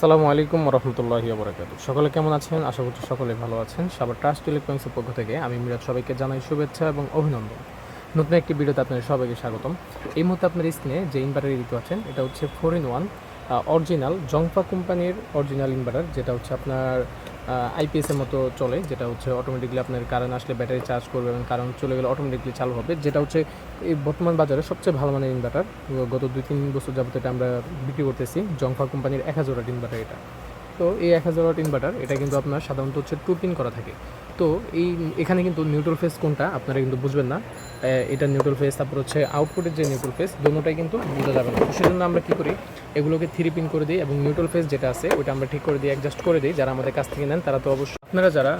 সালামু আলাইকুম রহমতুল্লাহি বরাকাতু সকলে কেমন আছেন? আশা করছি সকলে ভালো আছেন। সবার ট্রাস্ট ইলেকট্রনিক্সের পক্ষ থেকে আমি মিরাজ সবাইকে জানাই শুভেচ্ছা এবং অভিনন্দন। নতুন একটি ভিডিওতে আপনাদের সবাইকে স্বাগতম। এই মুহূর্তে আপনার স্ক্রিনে যে ইনভার্টার ঋতু আছেন, এটা হচ্ছে ফোর ইন ওয়ান অরিজিনাল জংফা কোম্পানির অরিজিনাল ইনভার্টার যেটা হচ্ছে আপনার আইপিএসের মতো চলে, যেটা হচ্ছে অটোমেটিকলি আপনার কারেন্ট আসলে ব্যাটারি চার্জ করবে এবং কারেন্ট চলে গেলে অটোমেটিকলি চালু হবে, যেটা হচ্ছে এই বর্তমান বাজারে সবচেয়ে ভালো মানের ইনভার্টার গত দুই তিন বছর যাবত এটা আমরা বিক্রি করতেছি জংফা কোম্পানির এক হাজার ইনভার্টার এটা। তো এই এক হাজার ওয়াট ইনভার্টার এটা কিন্তু আপনার সাধারণত হচ্ছে টু পিন করা থাকে। তো এই, এখানে কিন্তু নিউট্রাল ফেস কোনটা, আপনারা কিন্তু বুঝবেন না। এটা নিউট্রাল ফেস তারপর হচ্ছে আউটপুটের যে নিউট্রাল ফেস দুটোটাই কিন্তু বোঝা যাবে না। সেজন্য আমরা কী করি এগুলোকে থ্রি পিন করে দিই এবং নিউট্রাল ফেস যেটা আছে ওটা আমরা ঠিক করে দিই অ্যাডজাস্ট করে দিই। যারা আমাদের কাছ থেকে নেন, তারা তো অবশ্যই আপনারা যারা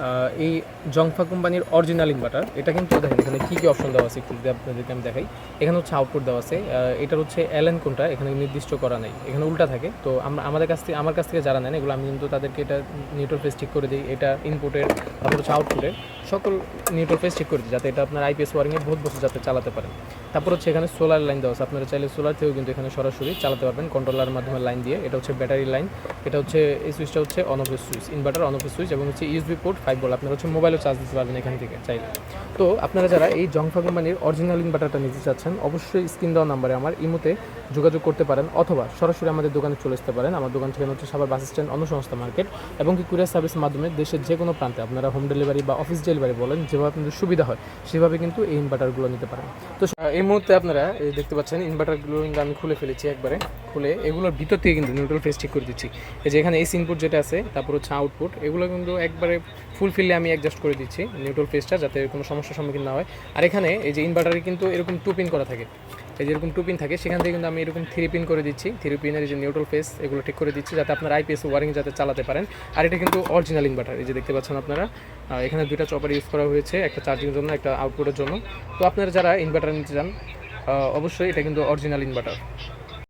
এই জংফা কোম্পানির অরিজিনাল ইনভার্টার এটা কিন্তু দেখেন, এখানে কী কী অপশন দেওয়া আছে একটু আপনাদেরকে আমি দেখাই। এখানে হচ্ছে আউটপুট দেওয়া আছে এটার হচ্ছে এলএন কোনটা, এখানে নির্দিষ্ট করা নেই। এখানে উল্টা থাকে। তো আমরা আমাদের কাছ থেকে, আমার কাছ থেকে যারা নেন, এগুলো আমি কিন্তু তাদেরকে এটা নিউট্রাল ফেস ঠিক করে দিই, এটা ইনপুটের তারপর হচ্ছে আউটপুটের সকল নিউট্রাল ফেস ঠিক করে দিই, যাতে এটা আপনার আইপিএস ওয়ারিংয়ে বহুত বছর যাতে চালাতে পারেন। তারপর হচ্ছে এখানে সোলার লাইন দেওয়া আছে, আপনারা চাইলে সোলার থেকেও কিন্তু এখানে সরাসরি চালাতে পারবেন কন্ট্রোলার মাধ্যমে লাইন দিয়ে, এটা হচ্ছে ব্যাটারি লাইন এটা হচ্ছে এই সুইচটা হচ্ছে অন অফের সুইচ ইনভার্টার অন অফের সুইচ এবং হচ্ছে ইউএসবি পোর্ট ফাইভ বল আপনারা হচ্ছে মোবাইলও চার্জ দিতে পারবেন এখান থেকে চাইলে। তো আপনারা যারা এই জংফা কোম্পানির অরিজিনাল ইনভার্টারটা নিতে চাচ্ছেন, অবশ্যই স্ক্রিন দেওয়া নাম্বারে আমার ইমোতে যোগাযোগ করতে পারেন অথবা সরাসরি আমাদের দোকানে চলে আসতে পারেন। আমার দোকান ঠিকানা হচ্ছে সাবার বাস স্ট্যান্ড অন্য সংস্থা মার্কেট এবং কি কুরিয়ার সার্ভিসের মাধ্যমে দেশের যে কোনো প্রান্তে আপনারা হোম ডেলিভারি বা অফিস ডেলিভারি বলেন, যেভাবে আপনাদের সুবিধা হয়, সেভাবে কিন্তু এই ইনভার্টারগুলো নিতে পারেন। তো এই মুহূর্তে আপনারা দেখতে পাচ্ছেন ইনভার্টারগুলো কিন্তু আমি খুলে ফেলেছি একবারে। খুলে এগুলোর ভিতর থেকে কিন্তু নিউট্রাল ফেস ঠিক করে দিচ্ছি। এই যে এখানে এসি ইনপুট যেটা আছে, তারপর হচ্ছে আউটপুট এগুলো কিন্তু একবারে ফুলফিলে আমি অ্যাডজাস্ট করে দিচ্ছি নিউট্রাল ফেসটা যাতে কোনো সমস্যার সম্মুখীন না হয়। আর এখানে এই যে ইনভার্টারে কিন্তু এরকম টু পিন করা থাকে। এই যে এরকম টু পিন থাকে, সেখান থেকে কিন্তু আমি এরকম থ্রি পিন করে দিচ্ছি। থ্রি পিনের যে নিউট্রাল ফেস এগুলো ঠিক করে দিচ্ছি যাতে আপনার আইপিএস ওয়ারিং যাতে চালাতে পারেন। আর এটা কিন্তু অরিজিনাল ইনভার্টার এই যে দেখতে পাচ্ছেন আপনারা। এখানে দুইটা চপার ইউজ করা হয়েছে, একটা চার্জিংয়ের জন্য, একটা আউটপুটের জন্য। তো আপনারা যারা ইনভার্টার নিতে চান অবশ্যই এটা কিন্তু অরিজিনাল ইনভার্টার